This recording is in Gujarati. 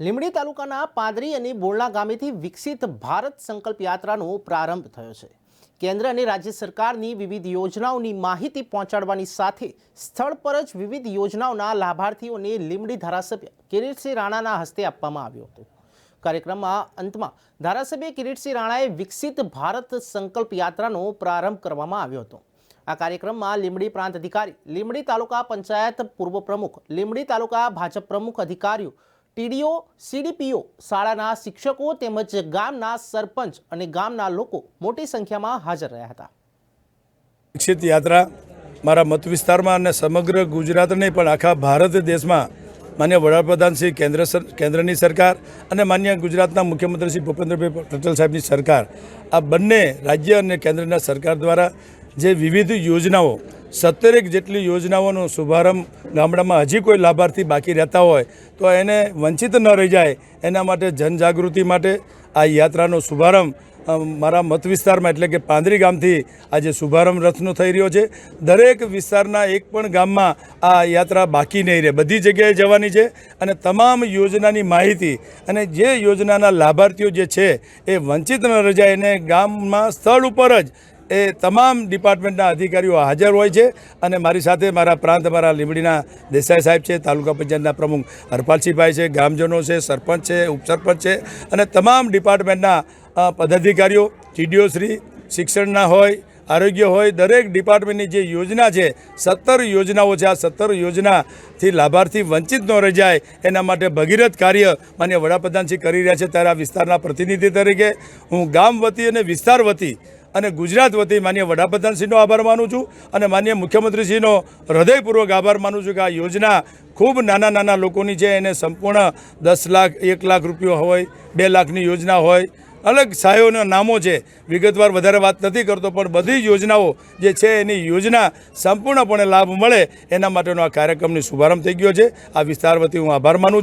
લીંબડી તાલુકાના પાદરી અને બોરણા ગામેથી વિકસિત ભારત સંકલ્પ યાત્રાનો પ્રારંભ થયો છે. કેન્દ્ર અને રાજ્ય સરકારની વિવિધ યોજનાઓની માહિતી પહોંચાડવાની સાથે સ્થળ પર જ વિવિધ યોજનાઓના લાભાર્થીઓને લીંબડી ધારાસભ્ય કિરીટસિંહ રાણાના હસ્તે આપવામાં આવ્યો હતો. કાર્યક્રમમાં અંતમાં ધારાસભ્ય કિરીટસિંહ રાણાએ વિકસિત ભારત સંકલ્પ યાત્રાનો પ્રારંભ કરવામાં આવ્યો હતો. આ કાર્યક્રમમાં લીંબડી પ્રાંત અધિકારી, લીંબડી તાલુકા પંચાયત પૂર્વ પ્રમુખ, લીંબડી તાલુકા ભાજપ પ્રમુખ અધિકારીઓ ટીડીઓ, સીડીપીઓ, શાળાના શિક્ષકો તેમજ ગામના સરપંચ અને ગામના લોકો મોટી સંખ્યામાં હાજર રહ્યા હતા. શિક્ષિત યાત્રા મારા મત વિસ્તારમાં અને સમગ્ર ગુજરાત નહીં પણ આખા ભારત દેશમાં માન્ય વડાપ્રધાન શ્રી કેન્દ્ર કેન્દ્રની સરકાર અને માન્ય ગુજરાતના મુખ્યમંત્રી શ્રી ભૂપેન્દ્રભાઈ પટેલ સાહેબની સરકાર આ બંને રાજ્ય અને કેન્દ્રના સરકાર દ્વારા જે વિવિધ યોજનાઓ, સત્તરેક જેટલી યોજનાઓનો શુભારંભ ગામડામાં હજી કોઈ લાભાર્થી બાકી રહેતા હોય, તો એને વંચિત ન રહી જાય. એના માટે જનજાગૃતિ માટે આ યાત્રાનો શુભારંભ મારા મત વિસ્તારમાં એટલે કે પાંદરી ગામથી આજે શુભારંભ રથનો થઈ રહ્યો છે. દરેક વિસ્તારના એક પણ ગામમાં આ યાત્રા બાકી નહીં રહે. બધી જગ્યાએ જવાની છે અને તમામ યોજનાની માહિતી અને જે યોજનાના લાભાર્થીઓ જે છે એ વંચિત ન રહી જાય. એને ગામમાં સ્થળ ઉપર જ એ તમામ ડિપાર્ટમેન્ટના અધિકારીઓ હાજર હોય છે અને મારી સાથે મારા પ્રાંત, મારા લીંબડીના દેસાઈ સાહેબ છે, તાલુકા પંચાયતના પ્રમુખ હરપાલસિંહભાઈ છે ગ્રામજનો છે, સરપંચ છે, ઉપસરપંચ છે અને તમામ ડિપાર્ટમેન્ટના પદાધિકારીઓ, ટીડીઓ શ્રી, શિક્ષણના હોય, આરોગ્ય હોય, દરેક ડિપાર્ટમેન્ટની જે યોજના છે, સત્તર યોજનાઓ છે, આ સત્તર યોજનાથી લાભાર્થી વંચિત ન રહી જાય એના માટે ભગીરથ કાર્ય માન્ય વડાપ્રધાનશ્રી કરી રહ્યા છે ત્યારે આ વિસ્તારના પ્રતિનિધિ તરીકે હું ગામ વતી અને વિસ્તાર વતી અને ગુજરાત વતી માન્ય વડાપ્રધાનશ્રીનો આભાર માનું છું અને માન્ય મુખ્યમંત્રીશ્રીનો હૃદયપૂર્વક આભાર માનું છું કે આ યોજના ખૂબ નાના નાના લોકોની છે, એને સંપૂર્ણ દસ લાખ, એક લાખ રૂપિયો હોય, બે લાખની યોજના હોય, અલગ સહાયોના નામો છે. વિગતવાર વધારે વાત નથી કરતો, પણ બધી યોજનાઓ જે છે, એની યોજના સંપૂર્ણપણે લાભ મળે એના માટેનો આ કાર્યક્રમની શુભારંભ થઈ ગયો છે. આ વિસ્તાર વતી હું આભાર માનું છું.